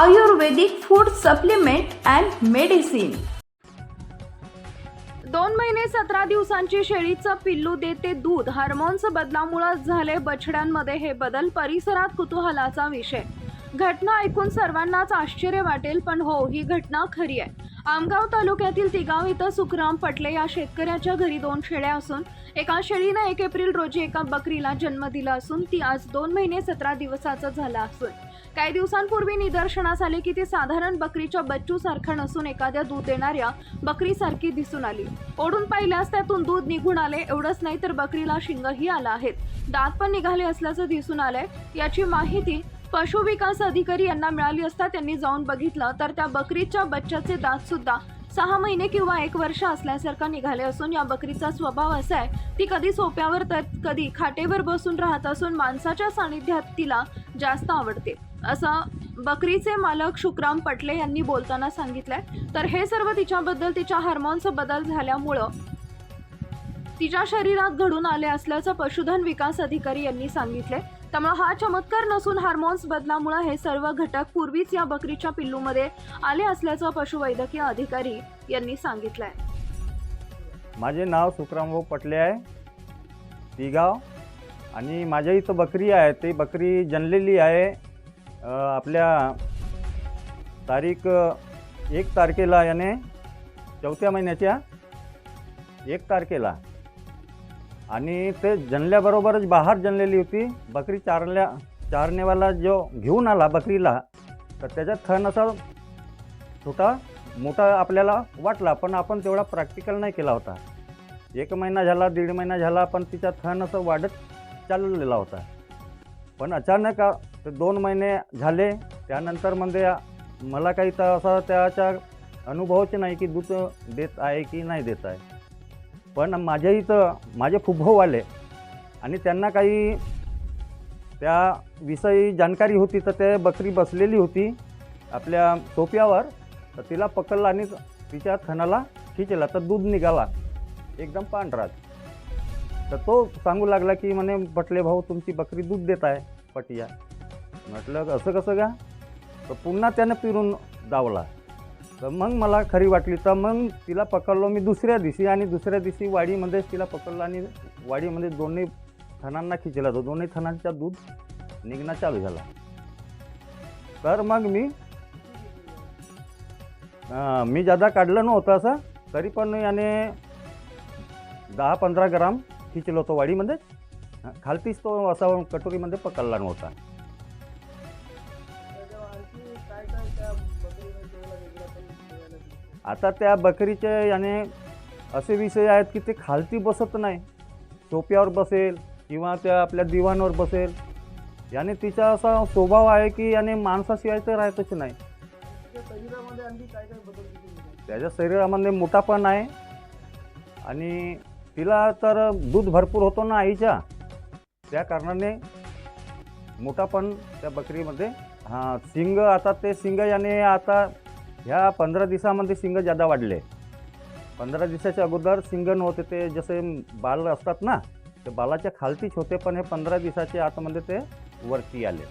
Ayurvedic food supplement and medicine. दोन महिने सतरा दिवसांची शेळीचं पिल्लू देते दूध. हार्मोन्स बदलामुळे झाले बछड्यांमध्ये हे बदल परिसरात कुतूहलाचा विषय. घटना ऐकून सर्वांनाच आश्चर्य वाटेल पण हो ही घटना खरी आहे. आमगाव तालुक्यातील तिगाव इथं सुखराम पटले या शेतकऱ्याच्या घरी दोन शेळ्या असून एका शेळीनं एक एप्रिल रोजी एका बकरीला जन्म दिला असून ती आज दोन महिने सतरा दिवसाचं झालं असून. काही दिवसांपूर्वी निदर्शनास आले की ती साधारण बकरीच्या बच्चू सारखा नसून एखाद्या दूध देणाऱ्या बकरीसारखी दिसून आली. ओढून पाहिल्यास त्यातून दूध निघून आले एवढंच नाही तर बकरीला शिंगही आला आहेत दात पण निघाले असल्याचं दिसून आलंय. याची माहिती पशु विकास अधिकारी यांना मिळाली असता त्यांनी जाऊन बघितलं तर त्या बकरीच्या बच्च्याचे दात सुद्धा सहा महिने किंवा एक वर्ष असल्यासारखा निघाले असून या बकरीचा स्वभाव असा आहे ती कधी सोप्यावर तर कधी खाटेवर बसून राहत असून माणसाच्या सानिध्यात तिला जास्त आवडते. असं बकरीचे मालक शुक्राम पटले यांनी बोलताना सांगितलंय. तर हे सर्व तिच्याबद्दल तिच्या हार्मोन्स बदल झाल्यामुळं तिच्या शरीरात घडून आले असल्याचं पशुधन विकास अधिकारी यांनी सांगितले त्यामुळे हा चमत्कार नसून हार्मोन्स बदलामुळे हे सर्व घटक पूर्वीच या बकरीच्या पिल्लूमध्ये आले असल्याचं पशुवैद्यकीय अधिकारी यांनी सांगितलंय. माझे नाव सुखरामभाऊ पटले आहे. तिगाव. आणि माझ्या इथं बकरी आहे. ती बकरी जनलेली आहे. आपल्या तारीख एक तारखेला याने चौथ्या महिन्याच्या एक तारखेला. आणि ते जनल्याबरोबरच बाहेर जनलेली होती. बकरी चारल्या चारनेवाला जो घेऊन आला बकरीला तर त्याच्यात थन असा छोटा मोठा आपल्याला वाटला पण आपण तेवढा प्रॅक्टिकल नाही केला होता. एक महिना झाला दीड महिना झाला पण तिचा थन असं वाढत चाललेला होता. पण अचानक ते दोन महिने झाले त्यानंतर म्हणजे मला काही तर असा त्याच्या अनुभवच नाही की दूध देत आहे की नाही देत आहे. पण माझ्या इथं माझे खूप आले आणि त्यांना काही त्या विषयी जानकारी होती तर ते बकरी बसलेली होती आपल्या सोप्यावर तर तिला पकडलं आणि तिच्या थनाला खिचला तर दूध निघाला. एकदम पांढरा तर तो सांगू लागला की म्हणे पटले भाऊ तुमची बकरी दूध देत आहे. पटिया. म्हटलं असं कसं का? तर पुन्हा त्यानं पिरून दावला तर मग मला खरी वाटली तर मग तिला पकडलो मी दुसऱ्या दिवशी आणि दुसऱ्या दिवशी वाडीमध्येच तिला पकडलं आणि वाडीमध्ये दोन्ही थनांना खिचला तो. दोन्ही थनांचा दूध निघणं चालू झाला. तर मग मी मी जादा काढलं नव्हतं असं तरी पण याने दहा पंधरा ग्राम खिचलो होतो वाडीमध्ये खालतीच तो असा कटोरीमध्ये पकडला नव्हता. आता त्या बकरीचे याने असे विषय आहेत की ते खालती बसत नाही. सोप्यावर बसेल किंवा त्या आपल्या दिवाणवर बसेल. याने तिचा असा स्वभाव आहे की याने माणसाशिवाय तर राहतच नाही. त्याच्या शरीरामध्ये मोठापण आहे. आणि तिला तर दूध भरपूर होतो ना आईच्या. त्या कारणाने मोठापण त्या बकरीमध्ये हां सिंग आता ते शिंग याने आता ह्या पंधरा दिवसामध्ये शिंग जादा वाढले. पंधरा दिवसाच्या अगोदर शिंग नव्हते ते जसे बाल असतात ना ते बालाच्या खालतीच होते पण हे पंधरा दिवसाच्या आतमध्ये ते वरती आले.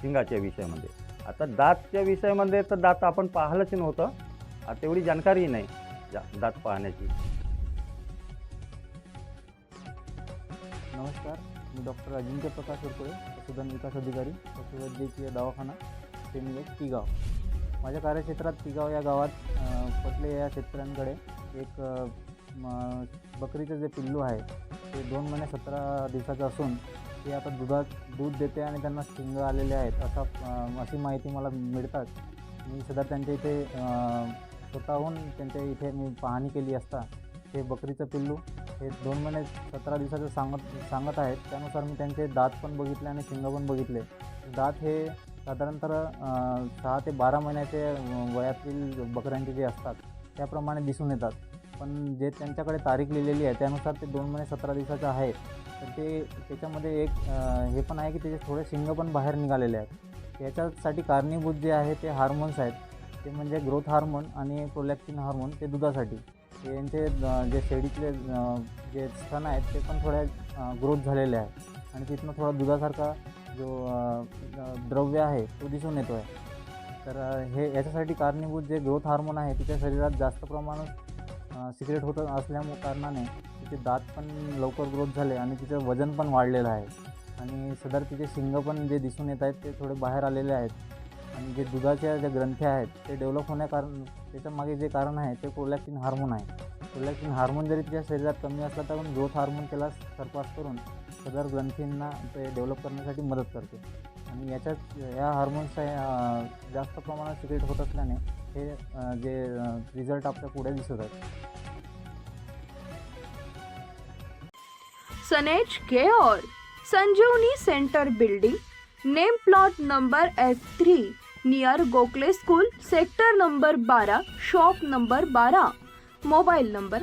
शिंगाच्या विषयामध्ये. आता दातच्या विषयामध्ये तर दात आपण पाहिलंच नव्हतं. आता तेवढी जानकारी नाही जा- दात पाहण्याची. नमस्कार मी डॉक्टर अजिंक्य प्रकाश वरकुळे पशुधन विकास अधिकारी पशुवैद्यकीय दवाखाना सेमिगेट तिगाव. माझ्या कार्यक्षेत्रात तिगाव या गावात पटले या शेतकऱ्यांकडे एक बकरीचं जे पिल्लू आहे ते दोन महिने सतरा दिवसाचं असून ते आता दुधात दूध देते आणि त्यांना शिंग आलेले आहेत. असा अशी माहिती मला मिळतात मी सध्या त्यांच्या इथे स्वतःहून त्यांच्या इथे मी पाहणी केली असता हे बकरीचं पिल्लू हे दोन महिने सतरा दिवसाचं सांगत सांगत आहेत. त्यानुसार मी त्यांचे दात पण बघितले आणि शिंग पण बघितले. दात हे साधारणतः सहा ते बारा महिन्याचे वयातील बकऱ्यांचे जे असतात त्याप्रमाणे दिसून येतात. पण जे त्यांच्याकडे तारीख लिहिलेली आहे त्यानुसार ते दोन महिने सतरा दिवसाचे आहेत. तर ते त्याच्यामध्ये एक हे पण आहे की त्याचे थोडे शिंग पण बाहेर निघालेले आहेत. याच्यासाठी कारणीभूत जे आहे ते हार्मोन्स आहेत. ते म्हणजे ग्रोथ हार्मोन आणि प्रोलॅक्टिन हार्मोन ते दुधासाठी. यांचे जे शेडीतले जे स्तन आहेत ते पण थोड्या ग्रोथ झालेले आहेत. आणि तिथनं थोडा दुधासारखा जो द्रव्य आहे तो दिसून येतो आहे तर हे याच्यासाठी कारणीभूत जे ग्रोथ हार्मोन आहे तिच्या शरीरात जास्त प्रमाणात सिक्रेट होत असल्यामुळे कारणाने तिचे दात पण लवकर ग्रोथ झाले आणि तिचं वजन पण वाढलेलं आहे. आणि सदर तिचे शिंग पण जे दिसून येत आहेत ते थोडे बाहेर आलेले आहेत. आणि जे दुधाच्या ज्या ग्रंथ्या आहेत ते डेव्हलप होण्या कारण त्याच्यामागे जे कारण आहे ते कोलॅक्टिन हार्मोन आहे. कोलॅक्टिन हार्मोन जरी तिच्या शरीरात कमी असला तर पण ग्रोथ हार्मोन त्याला सरपास करून सदर ग्रंथींना ते डेव्हलप करण्यासाठी मदत करते. आणि याच्यात या हार्मोन्सचा जास्त प्रमाणात सिक्रेट होत असल्याने हे जे रिझल्ट आपल्या पुढे दिसत आहेत. सनेज care Sanjivani centre building name plot number S three near Gokhale school sector number बारा शॉप नंबर बारा मोबाईल नंबर